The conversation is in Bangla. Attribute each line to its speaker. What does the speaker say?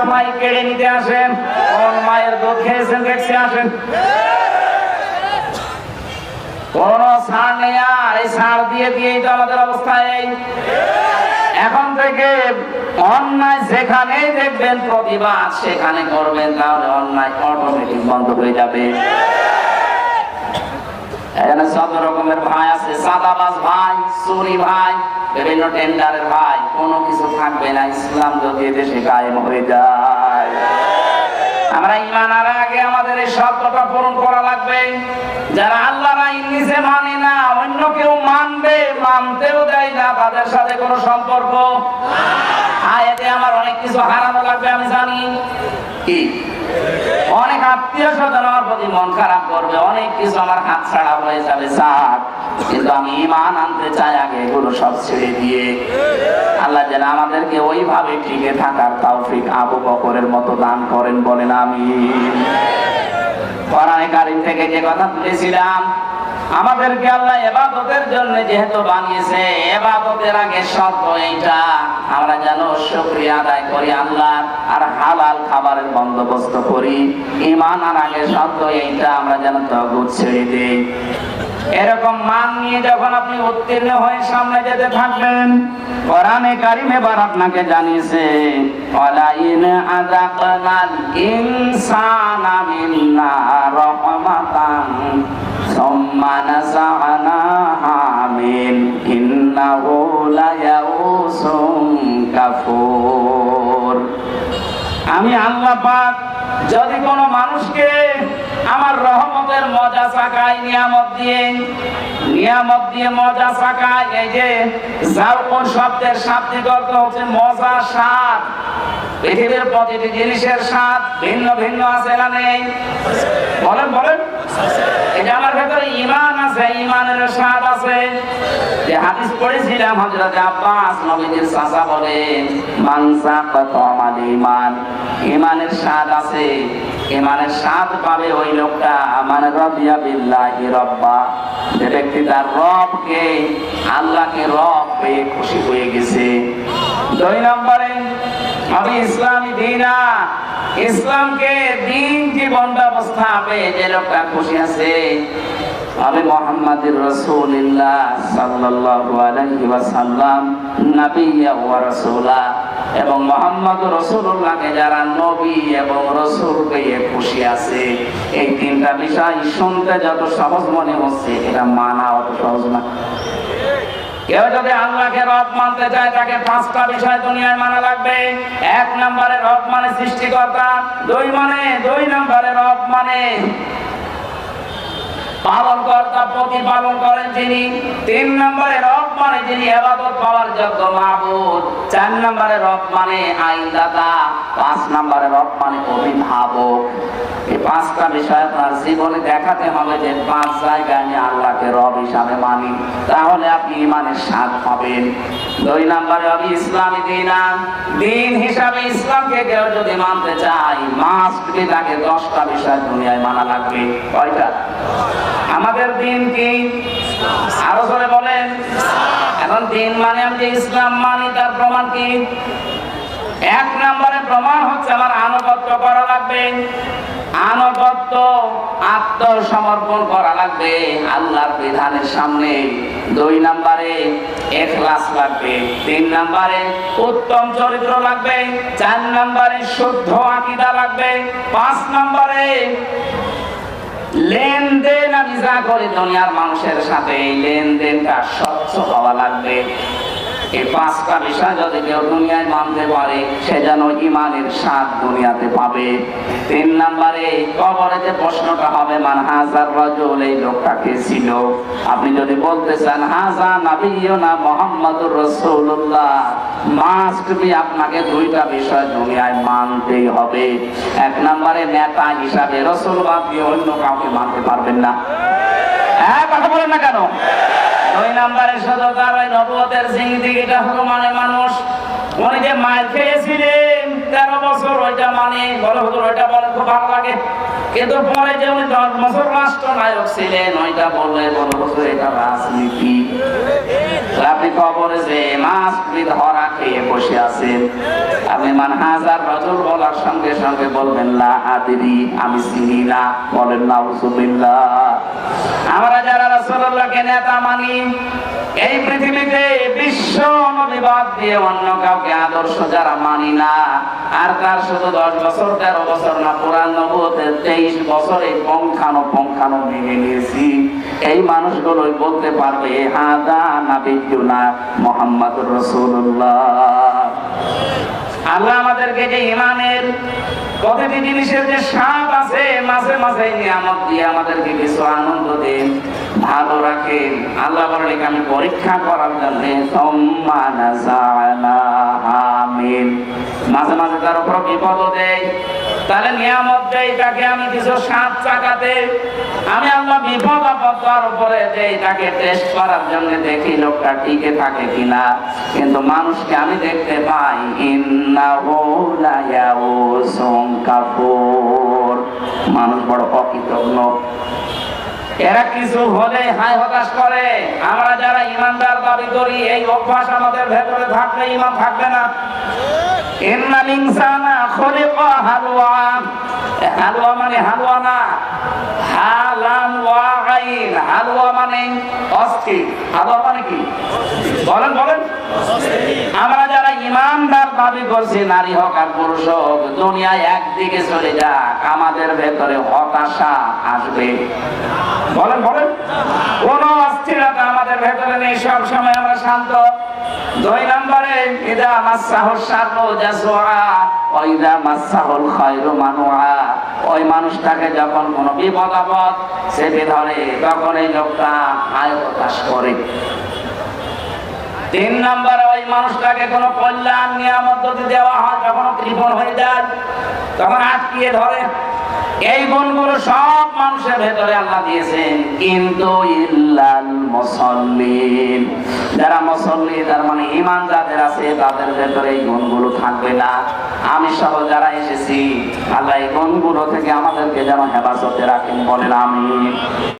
Speaker 1: একটা মাই কেড়ে নিতে আসেন। কোন মায়ের দুধ খেয়েছেন দেখছি, আসেন। কোন ছাড় নেই আর, এই ছাড় দিয়ে দিয়েই তো আমাদের অবস্থা এই। এখন থেকে অন্যায় যেখানেই দেখবেন, প্রতিবাদ সেখানে করবেন, তাহলে অন্যায় অটোমেটিক বন্ধ হয়ে যাবে। এখানে সব রকমের ভাই আছে, সাদাবাজ ভাই চুরি ভাই বিভিন্ন টেন্ডারের ভাই, কোনো কিছু থাকবে না, ইসলাম যদি দেশে কায়েম হয়ে যায়। আমরা ইমান আনার আগে আমাদের এই শর্তটা পূরণ করা লাগবে। যারা আল্লাহ আইন নিচে মানে না, অন্য কেউ মানবে, মানতেও দেয় না, তাদের সাথে কোনো সম্পর্ক আয়াতে আমার অনেক কিছু হারানো লাগবে, আমি জানি। কি? অনেক আত্মীয় স্বজন আমার প্রতি মন খারাপ করবে, অনেক কিছু আমার হাত ছাড়া হয়ে যাবে, স্যার। কিন্তু আমি ইমান আনতে চাই আগে, এগুলো সব ছেড়ে দিয়ে। আল্লাহ যেন আমাদেরকে ওইভাবে টিকে থাকার তৌফিক আবু বকরের মতো দান করেন বলেন আমি কোরআনে কারিম থেকে যে কথা তুলেছিলাম আমাদেরকে আল্লাহ এবাদতের জন্য যেহেতু বানিয়েছে, এবাদতের আগে শর্ত এইটা, আমরা যেন শুকরিয়া আদায় করি আল্লাহ আর হালাল খাবারের বন্দোবস্ত করি। ইমান আর আগে শর্ত এইটা, আমরা যেন তগুত ছেড়ে দেই। এরকম মান নিয়ে যখন আপনি উত্তীর্ণ হয়ে সামনে যেতে থাকবেন, কোরআনে কারিম এবার আপনাকে জানিয়েছে, ওয়ালাইন আযাকনাল ইনসানা মিন্না রাহমাতান সুম্মা নাযা'নাহা মিন ইন্নাহু লায়াউসুম কাফুর আমি আল্লাহ পাক যদি কোনো মানুষকে আমার রহমতের মজা চাকাই নিয়ামত দিয়ে নিয়ামত দিয়ে মজা চাকাই এই যে জারকুন শব্দের শাব্দিক অর্থ হচ্ছে মজা স্বাদ। পৃথিবীর প্রতিটি জিনিসের স্বাদ ভিন্ন ভিন্ন আছে না নেই? বলেন বলেন। আমার ভেতরে ইমান আছে ইমানের স্বাদ আছে। যে হাদিস ইমান ইমানের স্বাদ আছে। ইমানের স্বাদ পাবে ওই লোকটা মানে রবিয়া ব্যক্তি তার রবকে, আল্লাহকে রব পেয়ে খুশি হয়ে গেছে। দুই নম্বরে আমি ইসলামী দিনা ইসলামকে দিন জীবন ব্যবস্থা পেয়ে যে লোকটা খুশি আছে। আমি মোহাম্মদুর রাসূলুল্লাহ সাল্লাল্লাহু আলাইহি ওয়াসাল্লাম নবিয়্যা ওয়া রাসূলা। এবং মোহাম্মদ রাসূলুল্লাহকে যারা নবী এবং রাসূল পেয়ে খুশি আছে, এই তিনটা বিষয় শুনতে যত সহজ মনে হচ্ছে, এটা মানা অত সহজ না। কেউ যদি আল্লাহকে রব মানতে চায়, তাকে পাঁচটা বিষয় দুনিয়ায় মানা লাগবে। এক নম্বরে রব মানে সৃষ্টিকর্তা, দুই মানে দুই নম্বরে রব মানে পালন কর্তা প্রতিপালন করেন যিনি। তিন নম্বরে রব মানে যিনি এবাদত পাওয়ার যোগ্য মাহবুদ চার নম্বরে রব মানে আইনদাতা, পাঁচ নম্বরে রব মানে অভিভাবক। এই পাঁচটা বিষয় আপনার জীবনে দেখাতে হবে যে পাঁচ জায়গায় আমি আল্লাহকে রব হিসাবে মানি। তাহলে আপনি ইমানের স্বাদ পাবেন। দুই নম্বরে আমি ইসলামী দিনা। দিন হিসাবে ইসলামকে কেউ যদি মানতে চাই মাস্ট তাকে দশটা বিষয় দুনিয়ায় মানা লাগবে। কয়টা? আমাদের দিন কি? আরও জোরে বলেন। এখন দিন মানে আমি যে ইসলাম মানি, তার প্রমাণ কি? এক নম্বরে প্রমাণ হচ্ছে আমার আনুগত্য করা লাগবে। আনুগত্য আত্মসমর্পণ করা লাগবে আল্লাহর বিধানের সামনে। দুই নম্বরে এখলাস লাগবে। তিন নম্বরে উত্তম চরিত্র লাগবে। চার নম্বরে শুদ্ধ আকিদা লাগবে। পাঁচ নম্বরে লেনদেন আমি যা করি দুনিয়ার মানুষের সাথে এই লেনদেনটা স্বচ্ছ হওয়া লাগবে। এই পাঁচটা বিষয় যদি কেউ দুনিয়ায় মানতে পারে, সে যেন ইমানের স্বাদ দুনিয়াতে পাবে। তিন নম্বরে, কবরে প্রশ্নটা হবে, মান হাজার রজল এই লোকটা কে ছিল? আপনি যদি বলতে চান, হাজা নাবিয়না মোহাম্মদুর রসুল্লাহ মাস্ট বি আপনাকে দুইটা বিষয় দুনিয়ায় মানতেই হবে। এক নম্বরে, নেতা হিসাবে রসুল বাদ দিয়ে অন্য কাউকে মানতে পারবেন না। হ্যাঁ কথা বলেন না কেন? দুই নাম্বারে শুধু তার ওই নবুয়তের জিন্দিগিটা হলো মানে মানুষ। অনেকে যে মায়ের খেয়েছিলেন। তেরো বছর, ওইটা মানে বলে হুজুর, ওইটা বলে খুব ভালো লাগে। কিন্তু পরে যে উনি দশ বছর রাষ্ট্রনায়ক ছিলেন, ওইটা বললে বলে হুজুর, এটা রাজনীতি। আপনি যে ধরা খেয়ে বসে আছেন, আপনি মান হাজার বলার সঙ্গে সঙ্গে বলবেন, লা আমি চিনি না। বলেন না আমরা যারা নেতা মানি, এই পৃথিবীতে বিশ্ব নবীবাদ দিয়ে অন্য কাউকে আদর্শ যারা মানি না। আর তার শুধু দশ বছর, তেরো বছর না পুরান নবুয়তের তেইশ বছরে পঙ্খানো পঙ্খানো ভেঙে নিয়েছি। এই মানুষগুলোই বলতে পারবে হাদা নাবিজুনা মোহাম্মদুর রাসূলুল্লাহ। আল্লাহ আমাদেরকে যে ইমানের প্রতিটি জিনিসের যে স্বাদ আছে, মাঝে মাঝে নিয়ামত দিয়ে আমাদেরকে কিছু আনন্দ দেন, ভালো রাখেন। আল্লাহ বলেন আমি পরীক্ষা করার জন্য আমিন। মাঝে মাঝে তার উপর বিপদ দেয়। তাহলে নিয়ামত দেয় তাকে আমি কিছু সাত চাকাতে আমি আল্লাহ বিপদ আপদ তার উপরে দেই তাকে টেস্ট করার জন্য দেখি লোকটা টিকে থাকে কিনা। কিন্তু মানুষকে আমি দেখতে পাই, ইন্নাহু মানুষ বড় অকৃতজ্ঞ এরা কিছু হলে হাই হতাশ করে। আমরা যারা ইমানদার দাবি করি, এই অভ্যাস আমাদের ভেতরে থাকলে ইমান থাকবে না। হালুয়া হালুয়া মানে হালুয়া না। ওয়া হালুয়া মানে অস্থির। হালুয়া মানে কি? বলেন বলেন। আমরা যারা ইমানদার দাবি করছি নারী হোক আর পুরুষ হোক, দুনিয়ায় একদিকে চলে যাক, আমাদের ভেতরে হতাশা আসবে। বলেন বলেন। কোন অস্থিরতা আমাদের ভেতরে নেই সব সময় আমরা শান্ত। দুই নম্বরে, ইদা মাসাহুর শাররু জাসুআ ওয়া ইদা মাসাহুল খায়রু মানুআ ওই মানুষটাকে যখন কোনো বিপদ আপদ চেপে ধরে তখন এই লোকটা আয় হতাশ করে। তিন নম্বরে, ওই মানুষটাকে কোনো কল্যাণ, নিয়ামত যদি দেওয়া হয় যখন ও কৃপণ হয়ে যায়, তখন আটকিয়ে ধরে। এই গুণগুলো সব মানুষের ভেতরে আল্লাহ দিয়েছেন। কিন্তু ইল্লাল মুসাল্লিন, যারা মুসল্লি, তার মানে ইমান যাদের আছে, তাদের ভেতরে এই গুণগুলো থাকবে না। আমি সহ যারা এসেছি, আল্লাহ এই গুণগুলো থেকে আমাদেরকে যেন হেফাজতে রাখেন, বলেন আমি